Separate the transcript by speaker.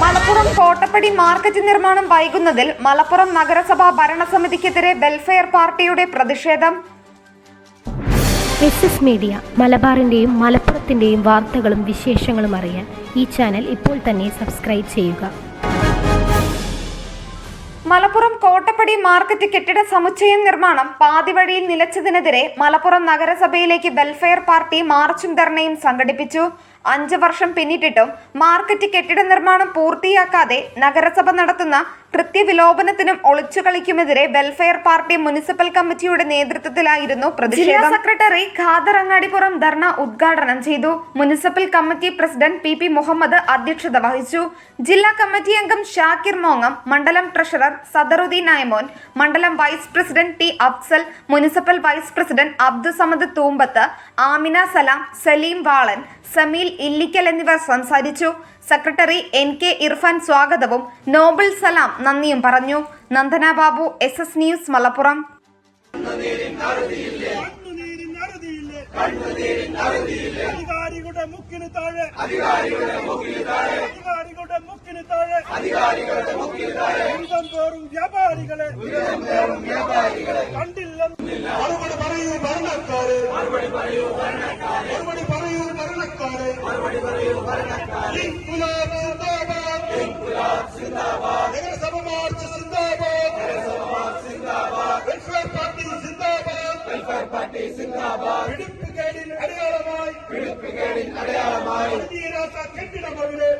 Speaker 1: Malappuram Kottappadi market നിർമ്മാണം വൈകുന്നതിൽ മലപ്പുറം നഗരസഭാ ഭരണസമിതിക്കെതിരെ welfare പാർട്ടിയുടെ പ്രതിഷേധം.
Speaker 2: എസ് മീഡിയ മലബാറിന്റെയും മലപ്പുറത്തിന്റെയും വാർത്തകളും വിശേഷങ്ങളും അറിയാൻ ഈ ചാനൽ ഇപ്പോൾ തന്നെ സബ്സ്ക്രൈബ് ചെയ്യുക.
Speaker 1: മലപ്പുറം കോട്ടപ്പടി മാർക്കറ്റ് കെട്ടിട സമുച്ചയം നിർമ്മാണം പാതിവഴിയിൽ നിലച്ചതിനെതിരെ മലപ്പുറം നഗരസഭയിലേക്ക് വെൽഫെയർ പാർട്ടി മാർച്ചും ധർണയും സംഘടിപ്പിച്ചു. അഞ്ച് വർഷം പിന്നിട്ടിട്ടും മാർക്കറ്റ് കെട്ടിട നിർമ്മാണം പൂർത്തിയാക്കാതെ നഗരസഭ നടത്തുന്ന കൃത്യവിലോപനത്തിനും ഒളിച്ചുകളിക്കുമെതിരെ വെൽഫെയർ പാർട്ടി മുനിസിപ്പൽ കമ്മിറ്റിയുടെ നേതൃത്വത്തിലായിരുന്നു പ്രതിഷേധം. സെക്രട്ടറി ഖാദർ അങ്ങാടിപ്പുറം ധർണ ഉദ്ഘാടനം ചെയ്തു. Municipal committee president P P Muhammad അധ്യക്ഷത വഹിച്ചു. ജില്ലാ കമ്മിറ്റി അംഗം ഷാക്കിർ മോങ്ങം മണ്ഡലം ട്രഷറർ സദറുദ്ദീൻ നായമോൻ മണ്ഡലം vice president T Afsal municipal vice president Abdussamad Thoombath Amina Salam Saleem Valan Sameel Illikkal എന്നിവർ സംസാരിച്ചു. സെക്രട്ടറി എൻ കെ ഇർഫാൻ സ്വാഗതവും നോബൽ സലാം നന്ദിയും പറഞ്ഞു. Nandana Babu S S news Malappuram.
Speaker 3: അധികാരികളുടെ മുക്കിന് താഴെ. അധികാരികളുടെ മുക്കിന് താഴെ. അധികാരികളുടെ മുക്കിന് താഴെ. അധികാരികളുടെ മുക്കിന് താഴെ. ദുരിതം തോറും വ്യാപാരികളെ. ദുരിതം തോറും വ്യാപാരികളെ. കണ്ടില്ല. മറുപടി പറയൂ ഭരണക്കാര്. മറുപടി പറയൂ ഭരണക്കാരെ. മറുപടി പറയൂ ഭരണക്കാരെ മറുപടി പറയൂ ഭരണക്കാരെ ഇൻകുലാബ് സിന്ദാബാദ് ഇൻകുലാബ് സിന്ദാബാദ് നഗരസഭ മാർച്ച് സിന്ദാബാദ് നഗരസഭ മാർച്ച് സിന്ദാബാദ് വെൽഫെയർ പാർട്ടി സിന്ദാബാദ് വെൽഫെയർ പാർട്ടി സിന്ദാബാദ് പിടിപ്പുകേടിൻ അടയാളമായി പിടിപ്പുകേടിൻ അടയാളമായി പണിതീരാത്ത കെട്ടിടമവിടെ